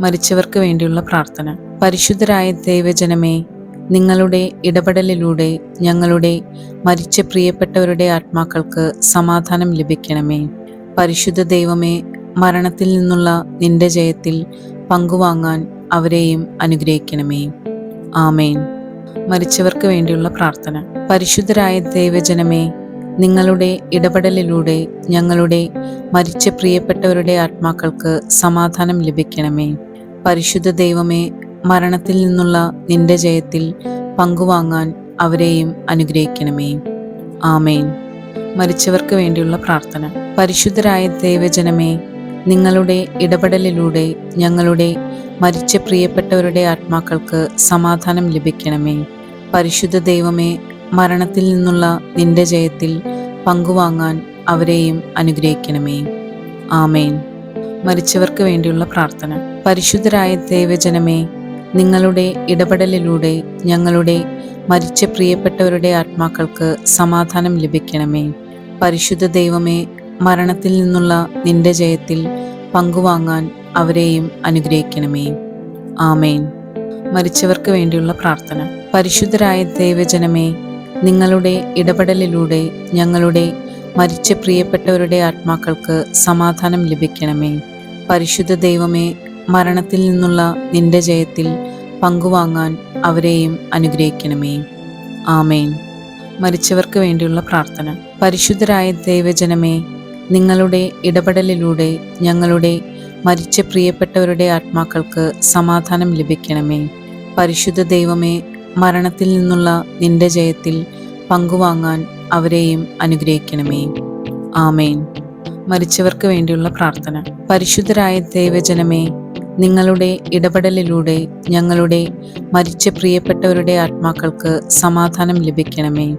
മരിച്ചവർക്ക് വേണ്ടിയുള്ള പ്രാർത്ഥന. പരിശുദ്ധരായ ദൈവജനമേ നിങ്ങളുടെ ഇടപെടലിലൂടെ ഞങ്ങളുടെ മരിച്ച പ്രിയപ്പെട്ടവരുടെ ആത്മാക്കൾക്ക് സമാധാനം ലഭിക്കണമേ. പരിശുദ്ധ ദൈവമേ മരണത്തിൽ നിന്നുള്ള നിന്റെ ജയത്തിൽ പങ്കുവാങ്ങാൻ അവരെയും അനുഗ്രഹിക്കണമേ. ആമേൻ. മരിച്ചവർക്ക് വേണ്ടിയുള്ള പ്രാർത്ഥന. പരിശുദ്ധരായ ദൈവജനമേ നിങ്ങളുടെ ഇടപെടലിലൂടെ ഞങ്ങളുടെ മരിച്ച പ്രിയപ്പെട്ടവരുടെ ആത്മാക്കൾക്ക് സമാധാനം ലഭിക്കണമേ. പരിശുദ്ധ ദൈവമേ മരണത്തിൽ നിന്നുള്ള നിന്റെ ജയത്തിൽ പങ്കുവാങ്ങാൻ അവരെയും അനുഗ്രഹിക്കണമേ. ആമേൻ. മരിച്ചവർക്ക് വേണ്ടിയുള്ള പ്രാർത്ഥന. പരിശുദ്ധരായ ദൈവജനമേ നിങ്ങളുടെ ഇടപെടലിലൂടെ ഞങ്ങളുടെ മരിച്ച പ്രിയപ്പെട്ടവരുടെ ആത്മാക്കൾക്ക് സമാധാനം ലഭിക്കണമേ. പരിശുദ്ധ ദൈവമേ മരണത്തിൽ നിന്നുള്ള നിന്റെ ജയത്തിൽ പങ്കുവാങ്ങാൻ അവരെയും അനുഗ്രഹിക്കണമേ. ആമേൻ. മരിച്ചവർക്ക് വേണ്ടിയുള്ള പ്രാർത്ഥന. പരിശുദ്ധരായ ദൈവജനമേ നിങ്ങളുടെ ഇടപെടലിലൂടെ ഞങ്ങളുടെ മരിച്ച പ്രിയപ്പെട്ടവരുടെ ആത്മാക്കൾക്ക് സമാധാനം ലഭിക്കണമേ. പരിശുദ്ധ ദൈവമേ മരണത്തിൽ നിന്നുള്ള നിന്റെ ജയത്തിൽ പങ്കുവാങ്ങാൻ അവരെയും അനുഗ്രഹിക്കണമേ. ആമേൻ. മരിച്ചവർക്ക് വേണ്ടിയുള്ള പ്രാർത്ഥന. പരിശുദ്ധരായ ദൈവജനമേ നിങ്ങളുടെ ഇടപെടലിലൂടെ ഞങ്ങളുടെ മരിച്ച പ്രിയപ്പെട്ടവരുടെ ആത്മാക്കൾക്ക് സമാധാനം ലഭിക്കണമേ. പരിശുദ്ധ ദൈവമേ മരണത്തിൽ നിന്നുള്ള നിന്റെ ജയത്തിൽ പങ്കുവാങ്ങാൻ അവരെയും അനുഗ്രഹിക്കണമേ. ആമേൻ. മരിച്ചവർക്ക് വേണ്ടിയുള്ള പ്രാർത്ഥന. പരിശുദ്ധരായ ദൈവജനമേ നിങ്ങളുടെ ഇടപെടലിലൂടെ ഞങ്ങളുടെ മരിച്ച പ്രിയപ്പെട്ടവരുടെ ആത്മാക്കൾക്ക് സമാധാനം ലഭിക്കണമേ. പരിശുദ്ധ ദൈവമേ മരണത്തിൽ നിന്നുള്ള നിന്റെ ജയത്തിൽ പങ്കുവാങ്ങാൻ അവരെയും അനുഗ്രഹിക്കണമേ. ആമേൻ. മരിച്ചവർക്ക് വേണ്ടിയുള്ള പ്രാർത്ഥന. പരിശുദ്ധരായ ദൈവജനമേ നിങ്ങളുടെ ഇടപെടലിലൂടെ ഞങ്ങളുടെ മരിച്ച പ്രിയപ്പെട്ടവരുടെ ആത്മാക്കൾക്ക് സമാധാനം ലഭിക്കണമേ.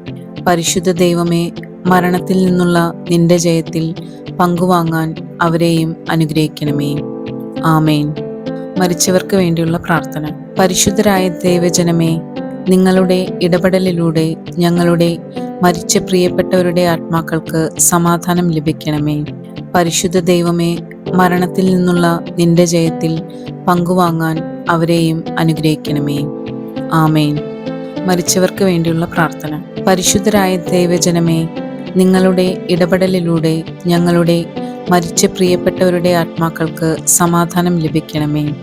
പരിശുദ്ധ ദൈവമേ മരണത്തിൽ നിന്നുള്ള നിന്റെ ജയത്തിൽ പങ്കുവാങ്ങാൻ അവരെയും അനുഗ്രഹിക്കണമേ. ആമേൻ. മരിച്ചവർക്ക് വേണ്ടിയുള്ള പ്രാർത്ഥന. പരിശുദ്ധരായ ദൈവജനമേ നിങ്ങളുടെ ഇടപെടലിലൂടെ ഞങ്ങളുടെ മരിച്ച പ്രിയപ്പെട്ടവരുടെ ആത്മാക്കൾക്ക് സമാധാനം ലഭിക്കണമേ. പരിശുദ്ധ ദൈവമേ മരണത്തിൽ നിന്നുള്ള നിന്റെ ജയത്തിൽ പങ്കുവാങ്ങാൻ അവരെയും അനുഗ്രഹിക്കണമേ. ആമേൻ. മരിച്ചവർക്ക് വേണ്ടിയുള്ള പ്രാർത്ഥന. പരിശുദ്ധരായ ദൈവജനമേ നിങ്ങളുടെ ഇടപെടലിലൂടെ ഞങ്ങളുടെ മരിച്ച പ്രിയപ്പെട്ടവരുടെ ആത്മാക്കൾക്ക് സമാധാനം ലഭിക്കണമേ.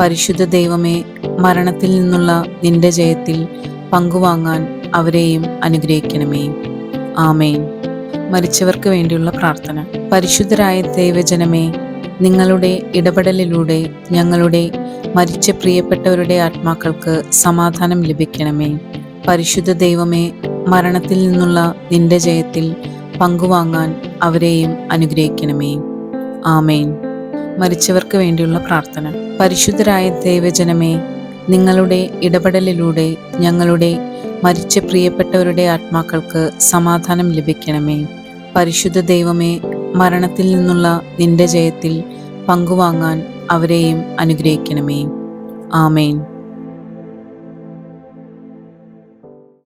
പരിശുദ്ധ ദൈവമേ മരണത്തിൽ നിന്നുള്ള നിന്റെ ജയത്തിൽ പങ്കുവാങ്ങാൻ അവരെയും അനുഗ്രഹിക്കണമേ. ആമേൻ. മരിച്ചവർക്ക് വേണ്ടിയുള്ള പ്രാർത്ഥന. പരിശുദ്ധരായ ദൈവജനമേ നിങ്ങളുടെ ഇടപെടലിലൂടെ ഞങ്ങളുടെ മരിച്ച പ്രിയപ്പെട്ടവരുടെ ആത്മാക്കൾക്ക് സമാധാനം ലഭിക്കണമേ. പരിശുദ്ധ ദൈവമേ മരണത്തിൽ നിന്നുള്ള നിന്റെ ജയത്തിൽ പങ്കുവാങ്ങാൻ അവരെയും അനുഗ്രഹിക്കണമേ. ആമേൻ. മരിച്ചവർക്ക് വേണ്ടിയുള്ള പ്രാർത്ഥന. പരിശുദ്ധരായ ദൈവജനമേ നിങ്ങളുടെ ഇടപെടലിലൂടെ ഞങ്ങളുടെ മരിച്ച പ്രിയപ്പെട്ടവരുടെ ആത്മാക്കൾക്ക് സമാധാനം ലഭിക്കണമേ. പരിശുദ്ധ ദൈവമേ മരണത്തിൽ നിന്നുള്ള നിന്റെ ജയത്തിൽ പങ്കുവാങ്ങാൻ അവരെയും അനുഗ്രഹിക്കണമേ. ആമേൻ.